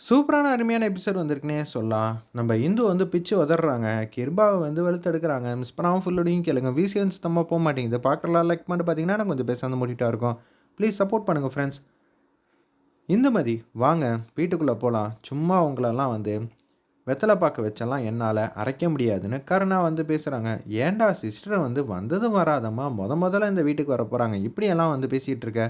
சூப்பரான அருமையான எபிசோட் வந்திருக்குனே சொல்லலாம். நம்ம இந்து வந்து பிச்சு உதறாங்க கிர்பாவை வந்து வெளுத்தெடுக்கிறாங்க மிஸ் பண்ணாமல் ஃபுல்லோடையும் கேளுங்க. விசி வந்து போக மாட்டேங்குது பார்க்கலாம் லைக் பண்ணிட்டு பார்த்தீங்கன்னா, நான் கொஞ்சம் பேசாமல் மூடிட்டா இருக்கும். ப்ளீஸ் சப்போர்ட் பண்ணுங்கள் ஃப்ரெண்ட்ஸ். இந்துமதி வாங்க வீட்டுக்குள்ளே போகலாம் சும்மா உங்களெல்லாம் வந்து வெத்தலை பார்க்க வச்செல்லாம் என்னால் அரைக்க முடியாதுன்னு கருணா வந்து பேசுகிறாங்க ஏன்டா சிஸ்டர் வந்து வந்ததும் வராதம்மா முத முதல்ல இந்த வீட்டுக்கு வர போகிறாங்க இப்படியெல்லாம் வந்து பேசிகிட்டு இருக்க?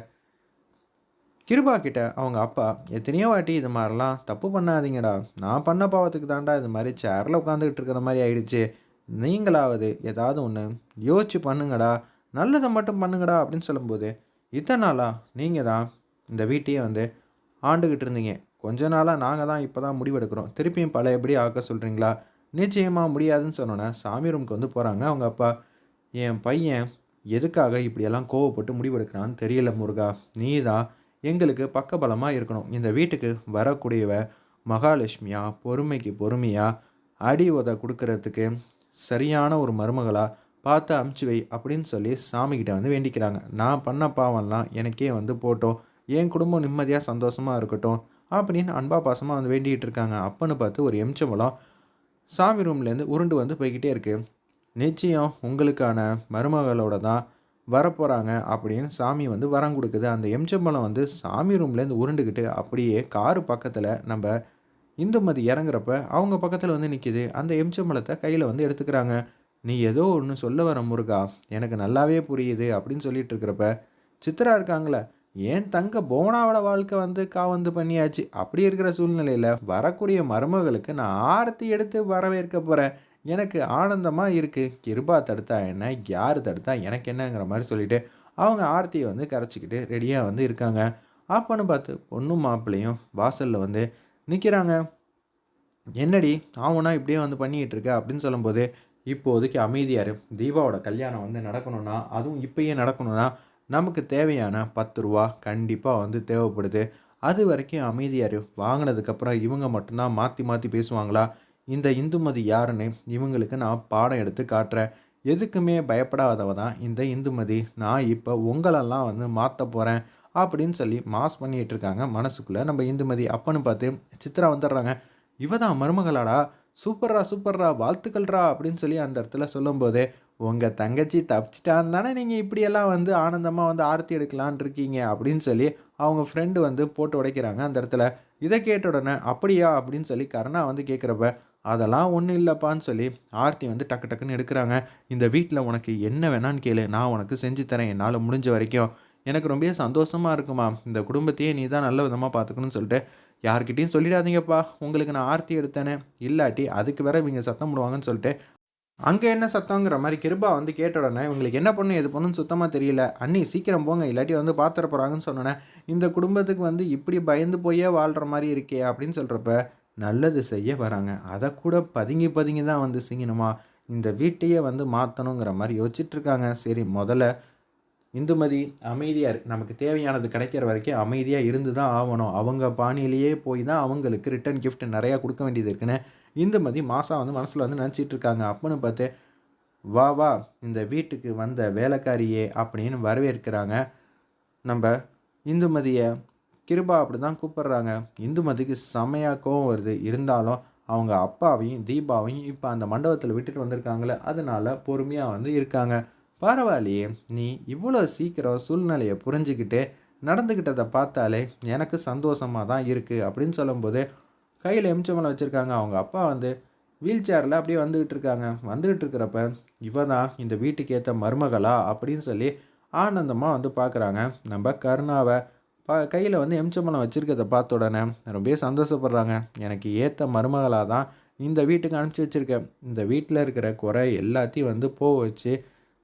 கிருபா கிட்ட அவங்க அப்பா எத்தனையோ வாட்டி இது மாதிரிலாம் தப்பு பண்ணாதீங்கடா. நான் பண்ண பாவத்துக்கு தாண்டா இது மாதிரி சேரில் உட்காந்துக்கிட்டு இருக்கிற மாதிரி ஆயிடுச்சு. நீங்களாவது ஏதாவது ஒன்று யோசிச்சு பண்ணுங்கடா. நல்லதை மட்டும் பண்ணுங்கடா. அப்படின்னு சொல்லும்போது இத்தனை நாளாக நீங்கள் தான் இந்த வீட்டையே வந்து ஆண்டுக்கிட்டு இருந்தீங்க. கொஞ்ச நாளாக நாங்கள் தான் இப்போ தான் முடிவெடுக்கிறோம். திருப்பியும் பல எப்படி ஆக்க சொல்கிறீங்களா நிச்சயமாக முடியாதுன்னு சொன்னோன்னே சாமி ரூமுக்கு வந்து போகிறாங்க அவங்க அப்பா. என் பையன் எதுக்காக இப்படியெல்லாம் கோவப்பட்டு முடிவெடுக்கிறான்னு தெரியல முருகா. நீ தான் எங்களுக்கு பக்கபலமாக இருக்கணும். இந்த வீட்டுக்கு வரக்கூடியவ மகாலட்சுமியாக பொறுமைக்கு பொறுமையாக அடி உத கொடுக்கறதுக்கு சரியான ஒரு மருமகளாக பார்த்து அமுச்சு வை அப்படின்னு சொல்லி சாமிக்கிட்ட வந்து வேண்டிக்கிறாங்க. நான் பண்ண பாவம்லாம் எனக்கே வந்து போட்டோம். என் குடும்பம் நிம்மதியாக சந்தோஷமாக இருக்கட்டும் அப்படின்னு அன்பா பாசமாக வந்து வேண்டிகிட்டு இருக்காங்க. அப்பன்னு பார்த்து ஒரு எம்ச்சம்பளம் சாமி ரூம்லேருந்து உருண்டு வந்து போய்கிட்டே இருக்குது நிச்சயம் உங்களுக்கான மருமகளோட தான் வரப்போகிறாங்க அப்படின்னு சாமி வந்து வரம் கொடுக்குது. அந்த எம்ச்சம்பழம் வந்து சாமி ரூம்லேருந்து உருண்டுக்கிட்டு அப்படியே காரு பக்கத்தில் நம்ம இந்துமதி இறங்குறப்ப அவங்க பக்கத்தில் வந்து நிற்கிது அந்த எம்ச்சம்பழத்தை கையில் வந்து எடுத்துக்கிறாங்க. நீ ஏதோ ஒன்று சொல்ல வர முருகா எனக்கு நல்லாவே புரியுது அப்படின்னு சொல்லிட்டு இருக்கிறப்ப சித்ரா இருக்காங்களே ஏன் தங்க போனாவோட வாழ்க்கை வந்து காவந்து பண்ணியாச்சு? அப்படி இருக்கிற சூழ்நிலையில் வரக்கூடிய மருமகளுக்கு நான் ஆரத்தி எடுத்து வரவேற்க போகிறேன் எனக்கு ஆனந்தமாக இருக்குது கிருபா தடுத்தா என்ன? யார் தடுத்தா? எனக்கு என்னங்கிற மாதிரி சொல்லிவிட்டு அவங்க ஆர்த்தியை வந்து கரைச்சிக்கிட்டு ரெடியாக வந்து இருக்காங்க. அப்போன்னு பார்த்து பொண்ணும் மாப்பிள்ளையும் வாசலில் வந்து நிற்கிறாங்க என்னடி அவனா இப்படியே வந்து பண்ணிகிட்டு இருக்க? அப்படின்னு சொல்லும்போது இப்போதைக்கு அமைதியார் தீபாவோட கல்யாணம் வந்து நடக்கணும்னா அதுவும் இப்பயே நடக்கணும்னா நமக்கு தேவையான பத்து ரூபா கண்டிப்பாக வந்து தேவைப்படுது. அது வரைக்கும் அமைதியார் வாங்கினதுக்கப்புறம் இவங்க மட்டும்தான் மாற்றி மாற்றி பேசுவாங்களா? இந்த இந்துமதி யாருன்னு இவங்களுக்கு நான் பாடம் எடுத்து காட்டுறேன். எதுக்குமே பயப்படாதவ தான் இந்த இந்துமதி. நான் இப்போ உங்களெல்லாம் வந்து மாற்ற போகிறேன் அப்படின்னு சொல்லி மாஸ் பண்ணிகிட்டு இருக்காங்க மனசுக்குள்ளே. நம்ம இந்துமதி அப்பன்னு பார்த்து சித்ரா வந்துடுறாங்க. இவ தான் மருமகளாடா. சூப்பர்ரா சூப்பர்ரா வாழ்த்துக்கள்ரா அப்படின்னு சொல்லி அந்த இடத்துல சொல்லும்போது உங்கள் தங்கச்சி தப்பிச்சிட்டான் தானே நீங்கள் இப்படியெல்லாம் வந்து ஆனந்தமாக வந்து ஆர்த்தி எடுக்கலான் இருக்கீங்க? அப்படின்னு சொல்லி அவங்க ஃப்ரெண்டு வந்து போட்டு உடைக்கிறாங்க அந்த இடத்துல. இதை கேட்ட உடனே அப்படியா? அப்படின்னு சொல்லி கருணா வந்து கேட்குறப்ப அதெல்லாம் ஒன்றும் இல்லைப்பான்னு சொல்லி ஆர்த்தி வந்து டக்கு டக்குன்னு எடுக்கிறாங்க. இந்த வீட்டில் உனக்கு என்ன வேணான்னு கேளு. நான் உனக்கு செஞ்சு தரேன். என்னால் முடிஞ்ச வரைக்கும். எனக்கு ரொம்ப சந்தோஷமாக இருக்குமா. இந்த குடும்பத்தையே நீ தான் நல்ல விதமாக பார்த்துக்கணும்னு சொல்லிட்டு. யார்கிட்டையும் சொல்லிடாதீங்கப்பா. உங்களுக்கு நான் ஆர்த்தி எடுத்தேனே. இல்லாட்டி அதுக்கு வேற இவங்க சத்தம் போடுவாங்கன்னு சொல்லிட்டு. அங்கே என்ன சத்தங்கிற மாதிரி கிருபா வந்து கேட்ட உடனே இவங்களுக்கு என்ன பண்ணும் எது பண்ணுன்னு சுத்தமாக தெரியல. அண்ணி சீக்கிரம் போங்க. இல்லாட்டி வந்து பார்த்துட போகிறாங்கன்னு சொன்னோன்னே இந்த குடும்பத்துக்கு வந்து இப்படி பயந்து போயே வாழ்கிற மாதிரி இருக்கே அப்படின்னு சொல்கிறப்ப நல்லது செய்ய வராங்க. அதை கூட பதுங்கி பதுங்கி தான் வந்து செய்யணுமா இந்த வீட்டையே வந்து மாற்றணுங்கிற மாதிரி யோசிச்சுட்ருக்காங்க. சரி முதல்ல இந்துமதி அமைதியாக நமக்கு தேவையானது கிடைக்கிற வரைக்கும் அமைதியாக இருந்து தான் ஆகணும் அவங்க பாணியிலேயே போய் தான் அவங்களுக்கு ரிட்டன் கிஃப்ட் நிறையா கொடுக்க வேண்டியது இருக்குன்னு இந்துமதி மாதம் வந்து மனசில் வந்து நினச்சிட்டு இருக்காங்க அப்புன்னு பார்த்து வா வா இந்த வீட்டுக்கு வந்த வேலைக்காரியே அப்படின்னு வரவேற்கிறாங்க. நம்ம இந்துமதியை கிருபா அப்படி தான் இந்து இந்துமதிக்கு செமையாக கோவம் வருது. இருந்தாலும் அவங்க அப்பாவையும் தீபாவையும் இப்போ அந்த மண்டபத்தில் விட்டுட்டு வந்திருக்காங்களே அதனால் பொறுமையாக வந்து இருக்காங்க. பரவாயில்லையே நீ இவ்வளோ சீக்கிரம் சூழ்நிலையை புரிஞ்சுக்கிட்டு நடந்துக்கிட்டதை பார்த்தாலே எனக்கு சந்தோஷமாக தான் இருக்குது அப்படின்னு சொல்லும்போது கையில் எம்ச்சமலை வச்சுருக்காங்க. அவங்க அப்பா வந்து வீல் சேரில் அப்படியே வந்துக்கிட்டு இருக்காங்க. வந்துக்கிட்டு இருக்கிறப்ப இவ தான் இந்த வீட்டுக்கு ஏற்ற மருமகளா அப்படின்னு சொல்லி ஆனந்தமாக வந்து பார்க்குறாங்க நம்ம கருணாவை பா கையில் வந்து எம்ச்சம்பளம் வச்சுருக்கதை பார்த்த உடனே ரொம்ப சந்தோஷப்படுறாங்க. எனக்கு ஏற்ற மருமகளாக தான் இந்த வீட்டுக்கு அனுப்பிச்சி வச்சுருக்கேன். இந்த வீட்டில் இருக்கிற குறை எல்லாத்தையும் வந்து போக வச்சு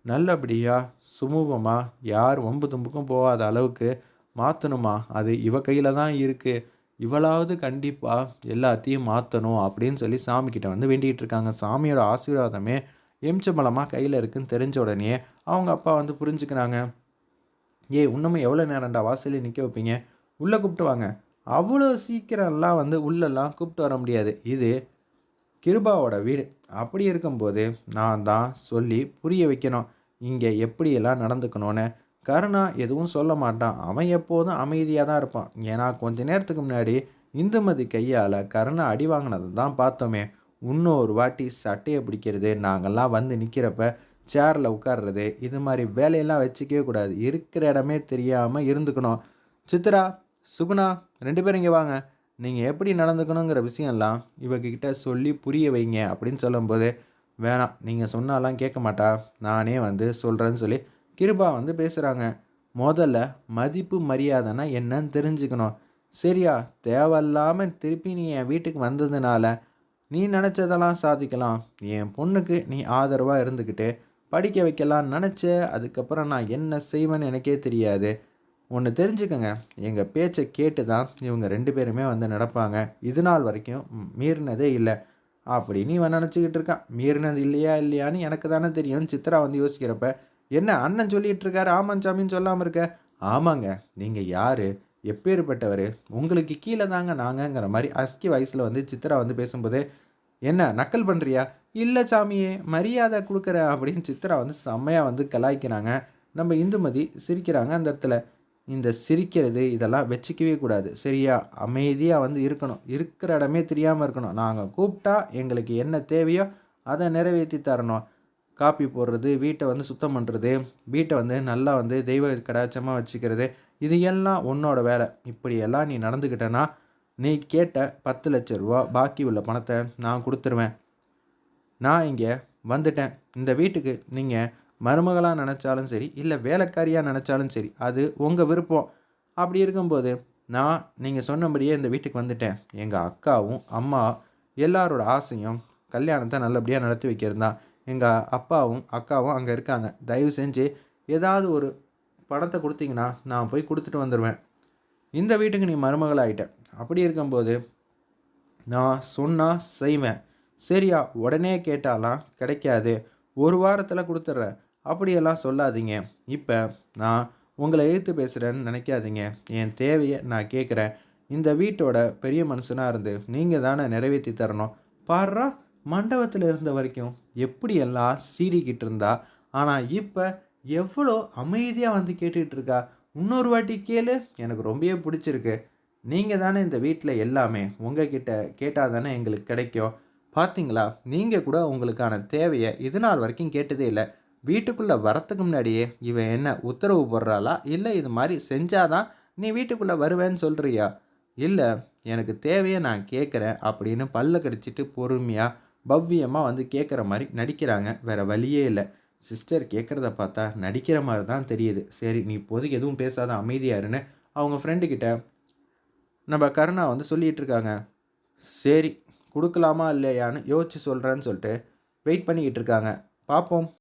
நல்லபடியாக சுமூகமாக யார் ஒம்பு தும்புக்கும் போகாத அளவுக்கு மாற்றணுமா அது இவ கையில் தான் இருக்குது இவளாவது கண்டிப்பாக எல்லாத்தையும் மாற்றணும் அப்படின்னு சொல்லி சாமிக்கிட்ட வந்து வேண்டிகிட்டு இருக்காங்க. சாமியோட ஆசீர்வாதமே எம்ச்சம்பளமாக கையில் இருக்குன்னு தெரிஞ்ச உடனே அவங்க அப்பா வந்து புரிஞ்சுக்கிறாங்க. ஏ இன்னமும் எவ்வளோ நேரம்டா வாசலில் நிற்க வைப்பீங்க? உள்ளே கூப்பிட்டு வாங்க. அவ்வளோ சீக்கிரம்லாம் வந்து உள்ளெல்லாம் கூப்பிட்டு வர முடியாது. இது கிருபாவோட வீடு. அப்படி இருக்கும்போது நான் தான் சொல்லி புரிய வைக்கணும். இங்கே எப்படியெல்லாம் நடந்துக்கணும்னு. கருணா எதுவும் சொல்ல மாட்டான். அவன் எப்போதும் அமைதியாக தான் இருப்பான். ஏன்னா கொஞ்ச நேரத்துக்கு முன்னாடி இந்துமதி கையால் கருணா அடி வாங்கினதை தான் பார்த்தோமே. இன்னொரு வாட்டி சட்டையை பிடிக்கிறது. நாங்கள்லாம் வந்து நிற்கிறப்ப சேரில் உட்கார்றது இது மாதிரி வேலையெல்லாம் வச்சுக்கவே கூடாது. இருக்கிற இடமே தெரியாமல் இருந்துக்கணும். சித்ரா சுகுணா ரெண்டு பேரும் இங்கே வாங்க. நீங்கள் எப்படி நடந்துக்கணுங்கிற விஷயம்லாம் இவங்கக்கிட்ட சொல்லி புரிய வைங்க அப்படின்னு சொல்லும்போது வேணாம் நீங்கள் சொன்னாலாம் கேட்க மாட்டா. நானே வந்து சொல்கிறேன்னு சொல்லி கிருபா வந்து பேசுகிறாங்க முதல்ல மதிப்பு மரியாதைனா என்னன்னு தெரிஞ்சுக்கணும். சரியா தேவையில்லாமல் திருப்பி நீ என் வீட்டுக்கு வந்ததுனால நீ நினச்சதெல்லாம் சாதிக்கலாம். என் பொண்ணுக்கு நீ ஆதரவாக இருந்துக்கிட்டு படிக்க வைக்கலான்னு நினச்சேன். அதுக்கப்புறம் நான் என்ன செய்வேன்னு எனக்கே தெரியாது. ஒன்று தெரிஞ்சுக்கங்க. எங்கள் பேச்சை கேட்டு தான் இவங்க ரெண்டு பேருமே வந்து நடப்பாங்க. இது நாள் வரைக்கும் மீறினதே இல்லை. அப்படின்னு இவன் நினச்சிக்கிட்டு இருக்கான். மீறினது இல்லையா இல்லையான்னு எனக்கு தானே தெரியும். சித்ரா வந்து யோசிக்கிறப்ப என்ன அண்ணன் சொல்லிகிட்டு இருக்காரு? ஆமாம் சாமின்னு சொல்லாமல் இருக்க? ஆமாங்க. நீங்கள் யார்? எப்பேற்பட்டவர்? உங்களுக்கு கீழே தாங்க நாங்கங்கிற மாதிரி அஸ்கி வயசில் வந்து சித்ரா வந்து பேசும்போதே என்ன நக்கல் பண்ணுறியா இல்லை சாமியே மரியாதை கொடுக்குற அப்படின்னு சித்ரா வந்து செம்மையாக வந்து கலாய்க்கிறாங்க. நம்ம இந்துமதி சிரிக்கிறாங்க அந்த இடத்துல. இந்த சிரிக்கிறது இதெல்லாம் வச்சுக்கவே கூடாது. சரியா? அமைதியாக வந்து இருக்கணும். இருக்கிற இடமே தெரியாமல் இருக்கணும். நாங்கள் கூப்பிட்டா எங்களுக்கு என்ன தேவையோ அதை நிறைவேற்றி தரணும். காப்பி போடுறது வீட்டை வந்து சுத்தம் பண்ணுறது வீட்டை வந்து நல்லா வந்து தெய்வ கடாச்சமாக வச்சுக்கிறது இது எல்லாம் உன்னோட வேலை. இப்படியெல்லாம் நீ நடந்துக்கிட்டேன்னா நீ கேட்ட பத்து லட்ச ரூபா பாக்கி உள்ள பணத்தை நான் கொடுத்துருவேன். நான் இங்கே வந்துட்டேன். இந்த வீட்டுக்கு நீங்கள் மருமகளாக நினச்சாலும் சரி இல்லை வேலைக்காரியாக நினச்சாலும் சரி அது உங்கள் விருப்பம். அப்படி இருக்கும்போது நான் நீங்கள் சொன்னபடியே இந்த வீட்டுக்கு வந்துட்டேன். எங்கள் அக்காவும் அம்மா எல்லாரோட ஆசையும் கல்யாணத்தை நல்லபடியாக நடத்தி வைக்கிறது தான் எங்கள் அப்பாவும் அக்காவும் அங்கே இருக்காங்க. தயவு செஞ்சு ஏதாவது ஒரு பணத்தை கொடுத்தீங்கன்னா நான் போய் கொடுத்துட்டு வந்துடுவேன் இந்த வீட்டுக்கு நீ மருமகளாகிட்ட அப்படி இருக்கும்போது நான் சொன்னால் செய்வேன். சரியா உடனே கேட்டாலாம் கிடைக்காது. ஒரு வாரத்தில் கொடுத்துட்றேன். அப்படியெல்லாம் சொல்லாதீங்க. இப்போ நான் உங்களை எழுத்து பேசுகிறேன்னு நினைக்காதீங்க. என் தேவையை நான் கேட்குறேன். இந்த வீட்டோட பெரிய மனுஷனாக இருந்து நீங்கள் தானே நிறைவேற்றி தரணும். பாடுறா மண்டபத்தில் இருந்த வரைக்கும் எப்படியெல்லாம் சீறிக்கிட்டு இருந்தா. ஆனால் இப்போ எவ்வளோ அமைதியாக வந்து கேட்டுக்கிட்டு இருக்கா. இன்னொரு வாட்டி கேளு. எனக்கு ரொம்பவே பிடிச்சிருக்கு. நீங்கள் தானே இந்த வீட்டில் எல்லாமே உங்ககிட்ட கேட்டால் தானே எங்களுக்கு கிடைக்கும். பார்த்தீங்களா நீங்கள் கூட உங்களுக்கான தேவையை இது நாள் வரைக்கும் கேட்டதே இல்லை. வீட்டுக்குள்ளே வரத்துக்கு முன்னாடியே இவன் என்ன உத்தரவு போடுறாளா? இல்லை இது மாதிரி செஞ்சாதான் நீ வீட்டுக்குள்ளே வருவேன்னு சொல்கிறியா இல்லை எனக்கு தேவையை நான் கேட்குறேன் அப்படின்னு பல்ல கடிச்சிட்டு பொறுமையாக பவ்யமாக வந்து கேட்குற மாதிரி நடிக்கிறாங்க. வேறு வழியே இல்லை. சிஸ்டர் கேட்குறத பார்த்தா நடிக்கிற மாதிரி தான் தெரியுது. சரி நீ இப்போதைக்கு எதுவும் பேசாத அமைதியாருன்னு அவங்க ஃப்ரெண்டுக்கிட்ட நம்ம கருணா வந்து சொல்லிகிட்டு இருக்காங்க சரி கொடுக்கலாமா இல்லையான்னு யோசிச்சு சொல்கிறேன்னு சொல்லிட்டு வெயிட் பண்ணிக்கிட்டு இருக்காங்க பார்ப்போம்